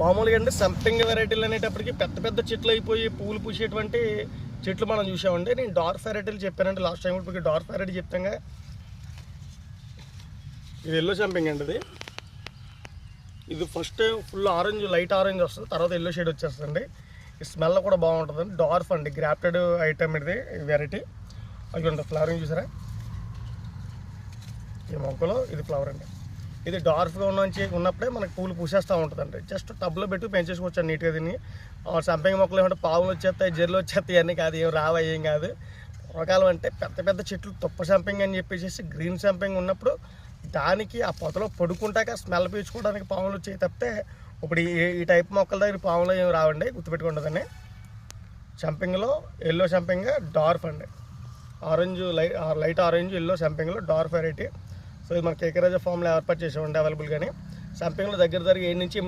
మామూలుగా అంటే సంపింగ్ వెరైటీలు అనేటప్పటికి పెద్ద పెద్ద చెట్లు అయిపోయి పూలు పూసేటువంటి చెట్లు మనం చూసామండి. నేను డార్క్ వెరైటీలు చెప్పానండి లాస్ట్ టైం ఇప్పుడు డార్క్ వెరైటీ చెప్తాగా. ఇది ఎల్లో సంపింగ్ అండి ఇది. ఇది first full orange light orange వస్తుంది. తర్వాత ఎల్లో షేడ్ వచ్చేస్తుంది ఈ స్మెల్ కూడా బాగుంటుంది డార్ఫ్ అండి. గ్రాఫ్టెడ్ ఐటమ్ ఇది వెరైటీ అది ఉంటుంది ఫ్లవరింగ్ చూసారా? ఈ మొక్కలో ఇది ఫ్లవర్ అండి. ఇది డార్ఫ్గా ఉన్న ఉన్నప్పుడే మనకి పూలు పూసేస్తూ ఉంటుందండి. జస్ట్ టబ్లో పెట్టి పెంచేసుకోవచ్చు నీట్గా దీన్ని. ఆ సంపంగి మొక్కలు ఏమంటే పావులు వచ్చేస్తాయి జెర్లు వచ్చేస్తాయి అన్నీ కాదు ఏం రావా ఏం కాదు. పూర్వకాలం అంటే పెద్ద పెద్ద చెట్లు తుప్ప సంపంగి అని చెప్పేసి గ్రీన్ సంపంగి ఉన్నప్పుడు దానికి ఆ పొదలో పడుకుంటాక స్మెల్ పీల్చుకోవడానికి పాములు వచ్చి తప్పితే ఇప్పుడు ఈ ఈ టైప్ మొక్కల దగ్గర పాములు ఏమి రావండి గుర్తుపెట్టుకుంటుందని సంపింగ్లో ఎల్లో సంపింగ్ డార్ఫ్ అండి. Orange light light orange yellow సంపింగ్లో dwarf variety. So ఇది మన కేకరాజా ఫామ్లో ఏర్పాటు చేసామండి అవైలబుల్ కానీ సంపింగ్లో దగ్గర దగ్గర ఏడు నుంచి